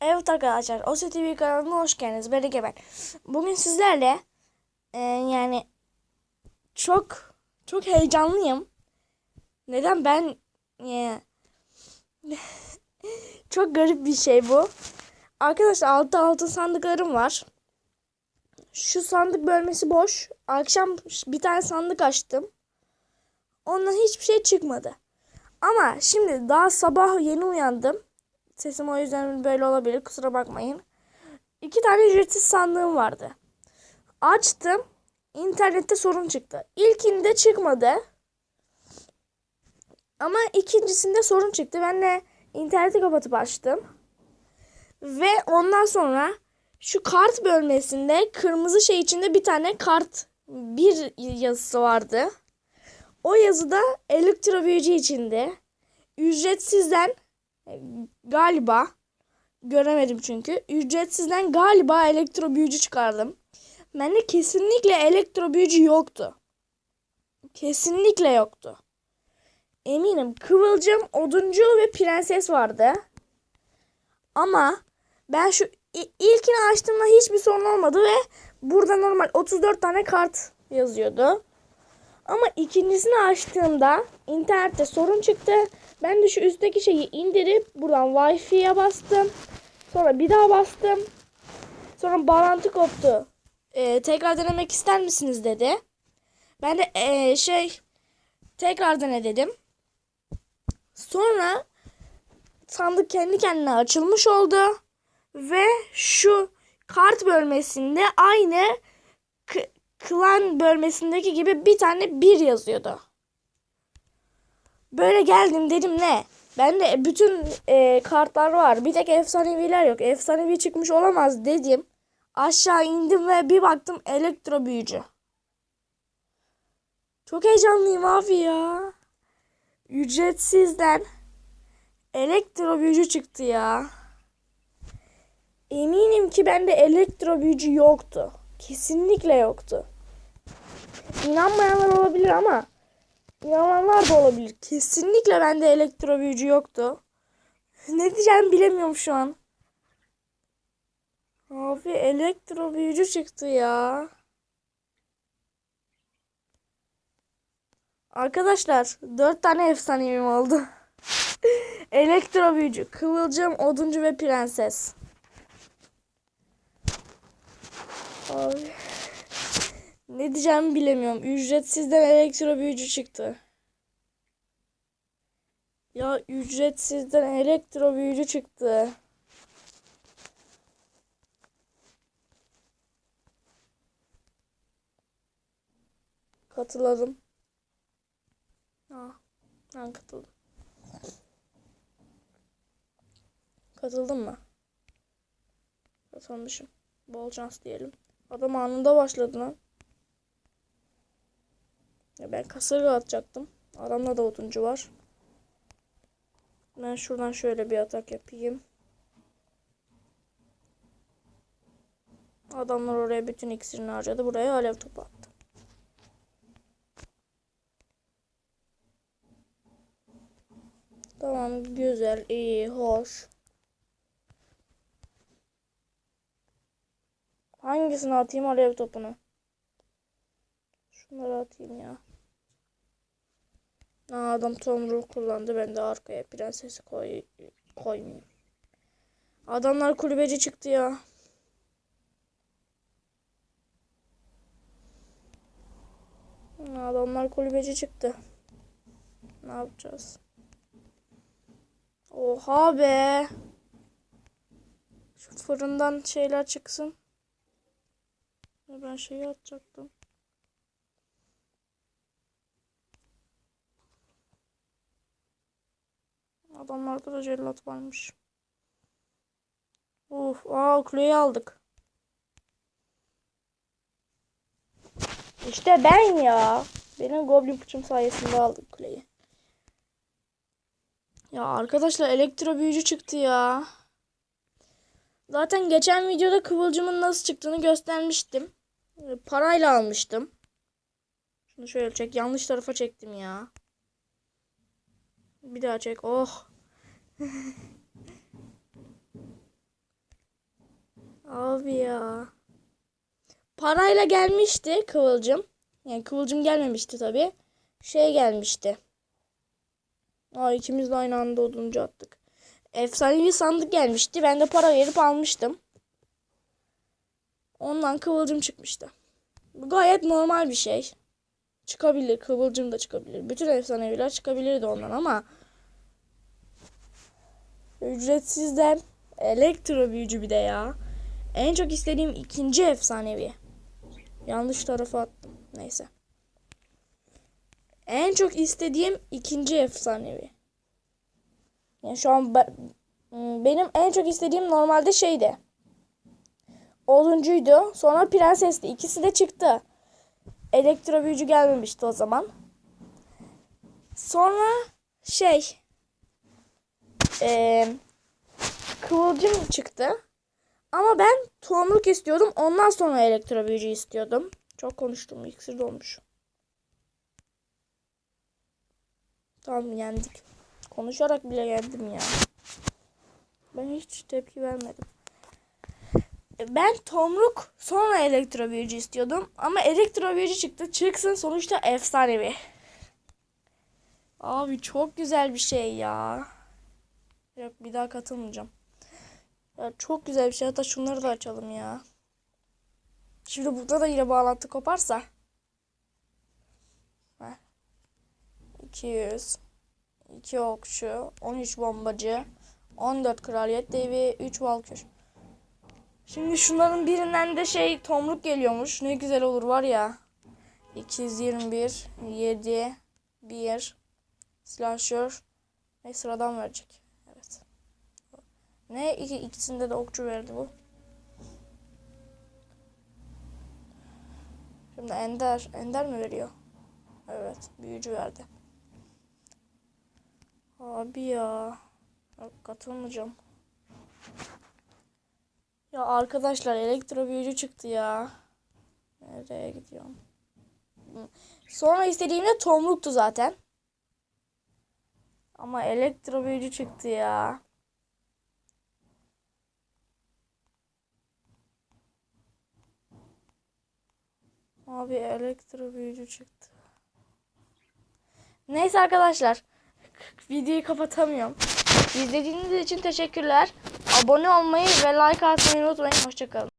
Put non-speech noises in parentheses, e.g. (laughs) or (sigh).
Evet arkadaşlar, OSE TV kanalına hoş geldiniz. Ben Ege ben. Bugün sizlerle e, yani çok çok heyecanlıyım. Neden ben e, (laughs) çok garip bir şey bu. Arkadaşlar altı altın sandıklarım var. Şu sandık bölmesi boş. Akşam bir tane sandık açtım. Ondan hiçbir şey çıkmadı. Ama şimdi daha sabah yeni uyandım. Sesim o yüzden böyle olabilir. Kusura bakmayın. İki tane ücretsiz sandığım vardı. Açtım. İnternette sorun çıktı. İlkinde çıkmadı. Ama ikincisinde sorun çıktı. Ben de interneti kapatıp açtım. Ve ondan sonra şu kart bölmesinde kırmızı şey içinde bir tane kart bir yazısı vardı. O yazıda elektro büyücü içinde. Ücretsizden galiba göremedim çünkü. Ücretsizden galiba elektro büyücü çıkardım. Bende kesinlikle elektro büyücü yoktu. Kesinlikle yoktu. Eminim Kıvılcım, Oduncu ve Prenses vardı. Ama ben şu ilkini açtığımda hiçbir sorun olmadı ve burada normal 34 tane kart yazıyordu. Ama ikincisini açtığımda internette sorun çıktı. Ben de şu üstteki şeyi indirip buradan Wi-Fi'ye bastım. Sonra bir daha bastım. Sonra bağlantı koptu. Ee, tekrar denemek ister misiniz dedi. Ben de ee, şey tekrar dene dedim. Sonra sandık kendi kendine açılmış oldu. Ve şu kart bölmesinde aynı klan bölmesindeki gibi bir tane bir yazıyordu. Böyle geldim dedim ne? Ben de bütün e, kartlar var. Bir tek efsaneviler yok. Efsanevi çıkmış olamaz dedim. Aşağı indim ve bir baktım elektro büyücü. Çok heyecanlıyım abi ya. Ücretsizden elektro büyücü çıktı ya. Eminim ki bende elektro büyücü yoktu. Kesinlikle yoktu. İnanmayanlar olabilir ama inananlar da olabilir. Kesinlikle bende elektro büyücü yoktu. ne diyeceğimi bilemiyorum şu an. Abi elektro büyücü çıktı ya. Arkadaşlar dört tane efsanevim oldu. (laughs) elektro büyücü, kıvılcım, oduncu ve prenses. Abi. Ne diyeceğimi bilemiyorum. Ücretsizden elektro büyücü çıktı. Ya ücretsizden elektro büyücü çıktı. Katılalım. Ha, ben katıldım. Katıldın mı? Katılmışım. Bol şans diyelim. Adam anında başladı lan. Ya ben kasırga atacaktım. Adamda da oduncu var. Ben şuradan şöyle bir atak yapayım. Adamlar oraya bütün iksirini harcadı. Buraya alev topu attı. Tamam güzel iyi hoş. Hangisini atayım alev topunu? Şunları atayım ya. Aa, adam tomruğu kullandı. Ben de arkaya prensesi koy koymayayım. Adamlar kulübeci çıktı ya. Adamlar kulübeci çıktı. Ne yapacağız? Oha be. Şu fırından şeyler çıksın. Ben şeyi atacaktım. Adamlarda da cellat varmış. Uf, aa kuleyi aldık. İşte ben ya. Benim goblin puçum sayesinde aldık kuleyi. Ya arkadaşlar elektro büyücü çıktı ya. Zaten geçen videoda kıvılcımın nasıl çıktığını göstermiştim. Parayla almıştım. Şunu şöyle çek. Yanlış tarafa çektim ya. Bir daha çek. Oh. (laughs) Abi ya. Parayla gelmişti Kıvılcım. Yani Kıvılcım gelmemişti tabii. Şey gelmişti. Aa ikimiz de aynı anda oduncu attık. Efsanevi sandık gelmişti. Ben de para verip almıştım. Ondan Kıvılcım çıkmıştı. Bu gayet normal bir şey. Çıkabilir. Kıvılcım da çıkabilir. Bütün efsaneviler çıkabilirdi ondan ama ücretsizden elektro büyücü bir de ya. En çok istediğim ikinci efsanevi. Yanlış tarafa attım. Neyse. En çok istediğim ikinci efsanevi. Yani şu an ben- hmm, benim en çok istediğim normalde şeydi. Oduncuydu. Sonra prensesti. İkisi de çıktı. Elektro büyücü gelmemişti o zaman. Sonra şey eee kıvılcım çıktı. Ama ben tomruk istiyordum. Ondan sonra elektro büyücü istiyordum. Çok konuştum. İksir dolmuş. Tamam yendik. Konuşarak bile yendim ya. Ben hiç tepki vermedim. Ben tomruk sonra elektro büyücü istiyordum. Ama elektro büyücü çıktı. Çıksın sonuçta efsanevi. Abi çok güzel bir şey ya. Yok bir daha katılmayacağım. Ya çok güzel bir şey. Hatta şunları da açalım ya. Şimdi burada da yine bağlantı koparsa. Heh. 200. 2 okçu. 13 bombacı. 14 kraliyet devi. 3 valkür. Şimdi şunların birinden de şey tomruk geliyormuş. Ne güzel olur var ya. 221. 7. 1. Slasher. Ve sıradan verecek. Evet. Ne? İki, ikisinde de okçu verdi bu. Şimdi Ender. Ender mi veriyor? Evet. Büyücü verdi. Abi ya. Katılmayacağım. Ya arkadaşlar elektro büyücü çıktı ya. Nereye gidiyorum? Sonra istediğimde tomruktu zaten. Ama elektro büyücü çıktı ya. Abi elektro büyücü çıktı. Neyse arkadaşlar. Videoyu kapatamıyorum. İzlediğiniz için teşekkürler. Abone olmayı ve like atmayı unutmayın. Hoşçakalın.